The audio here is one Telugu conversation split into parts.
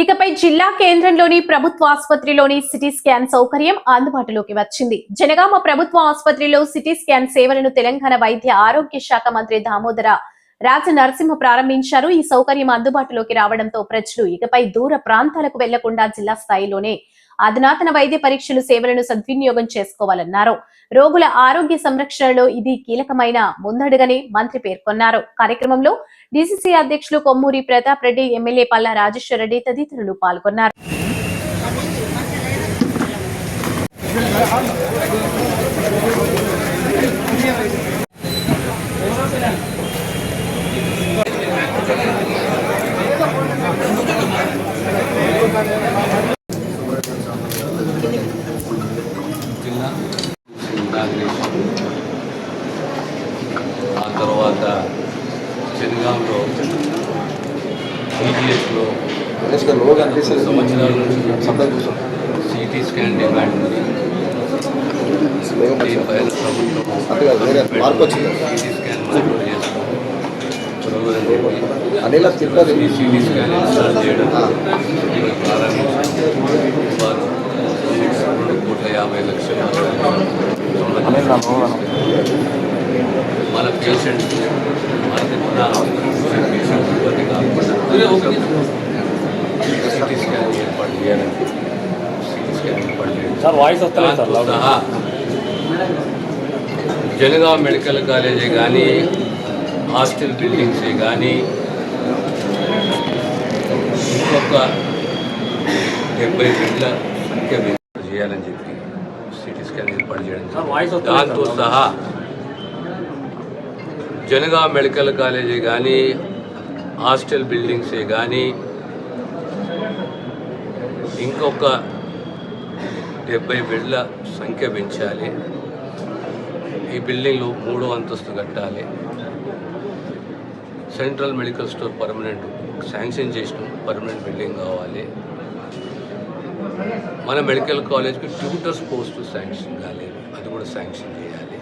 ఇకపై జిల్లా కేంద్రంలోని ప్రభుత్వ ఆసుపత్రిలోని సిటీ స్కాన్ సౌకర్యం అందుబాటులోకి వచ్చింది. జనగామ ప్రభుత్వ ఆసుపత్రిలో సిటీ స్కాన్ సేవలను తెలంగాణ వైద్య ఆరోగ్య శాఖ మంత్రి దామోదర రాజ నరసింహ ప్రారంభించారు. ఈ సౌకర్యం అందుబాటులోకి రావడంతో ప్రజలు ఇకపై దూర ప్రాంతాలకు వెళ్ళకుండా జిల్లా స్థాయిలోనే అధునాతన వైద్య పరీక్షలు సేవలను సద్వినియోగం చేసుకోవాలన్నారు. రోగుల ఆరోగ్య సంరక్షణలో ఇది కీలకమైన ముందడుగని మంత్రి పేర్కొన్నారు. కార్యక్రమంలో డిసిసి అధ్యక్షులు కొమ్మూరి ప్రతాప్ రెడ్డి ఎమ్మెల్యే పల్లా రాజేశ్వర రెడ్డి తదితరులు పాల్గొన్నారు. జిల్లా ఇనాగ్రేషన్ ఆ తర్వాత చెనగాంలో ఈజీఎస్లో గణేష్ గారు లోగా అనిపిస్తుంది సంవత్సరాల నుంచి సందర్భం కూర్చో సిటీ స్కాన్ డిమాండ్ ఉంది దీనిపైన ప్రభుత్వం అటు కాదు, వేరే మార్పు వచ్చింది. సిటీ స్కాన్ మంజూరు చేస్తాం పురోగతి అనిల తిరుపతి ఈ సిటీ స్కాన్ ఇన్స్టాల్ చేయడం ఇది ప్రారంభించాం వారు రెండు కోట్ల యాభై లక్షల మన పేషెంట్ మనకి మన పేషెంట్ ఇబ్బంది కాకుండా సిటీ స్కాన్ ఏర్పాటు చేయాలని సిటీ స్కాన్ ఏర్పాటు చేయడం సార్ వాయిస్ వస్తలేదు సార్ దాంతో సహా జనగాం మెడికల్ కాలేజీ కానీ హాస్టల్ బిల్డింగ్సే కానీ ఇంకొక డెబ్బై బిడ్ల సంఖ్య చేయాలని చెప్పి సిటీ స్కాన్ ఏర్పాటు చేయడం దాంతో. సహా జనగాం మెడికల్ కాలేజీ కానీ హాస్టల్ బిల్డింగ్సే కానీ ఇంకొక డెబ్బై బెడ్ల సంఖ్య పెంచాలి. ఈ బిల్డింగ్లు మూడో అంతస్తు కట్టాలి. Central medical store permanent sanction చేసిన పర్మనెంట్ బిల్డింగ్ కావాలి. మన మెడికల్ కాలేజ్కి ట్యూటర్స్ పోస్ట్ శాంక్షన్ కాలేదు. అది కూడా శాంక్షన్ చేయాలి.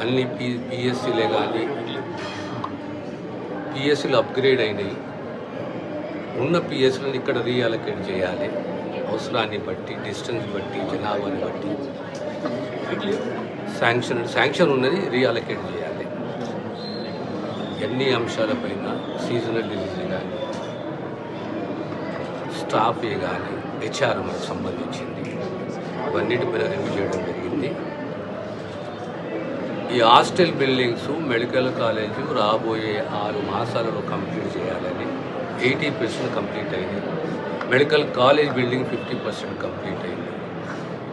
అన్ని పి పిఎస్సీలే కానీ పిఎస్సీలు అప్గ్రేడ్ అయినాయి. ఉన్న పిఎస్సీలను ఇక్కడ రీఅలకేట్ చేయాలి. అవసరాన్ని బట్టి డిస్టెన్స్ బట్టి జనాభాని బట్టి. శాంక్షన్ శాంక్షన్ ఉన్నది రీఅలకేట్ చేయాలి. ఎన్ని అంశాలపైన సీజనల్ డిసీజ్ కానీ స్టాఫే కానీ హెచ్ఆర్ఎంకి సంబంధించింది. ఇవన్నిటిపైన రివ్యూ చేయడం జరిగింది. ఈ హాస్టల్ బిల్డింగ్స్ మెడికల్ కాలేజ్ రాబోయే ఆరు మాసాలలో కంప్లీట్ చేయాలని ఎయిటీ పర్సెంట్ కంప్లీట్ అయింది. Medical college building fifty percent complete అయింది.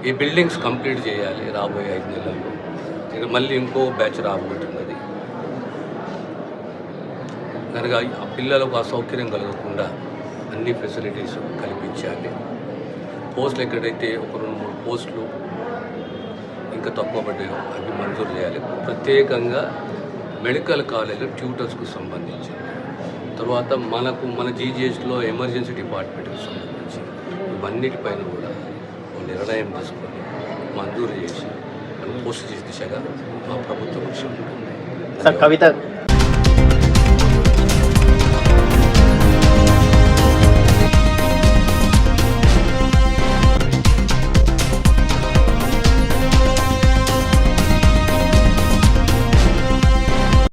ఈ బిల్డింగ్స్ కంప్లీట్ చేయాలి రాబోయే ఐదు నెలల్లో. ఇది మళ్ళీ ఇంకో బ్యాచ్ రాబోతున్నది. కనుక ఆ పిల్లలకు అసౌకర్యం కలగకుండా అన్ని ఫెసిలిటీస్ కల్పించాలి. పోస్టులు ఎక్కడైతే ఒక రెండు మూడు పోస్టులు ఇంకా తక్కువ పడ్డాయో అవి మంజూరు చేయాలి. ప్రత్యేకంగా మెడికల్ కాలేజ్ ట్యూటర్స్కు సంబంధించి తర్వాత మనకు మన జీజీహెచ్లో ఎమర్జెన్సీ డిపార్ట్మెంట్కి సంబంధించి ఇవన్నిటిపైన కూడా ఒక నిర్ణయం తీసుకొని మంజూరు చేసి మనం పోస్ట్ చేసే దిశగా మా ప్రభుత్వం సార్ కవిత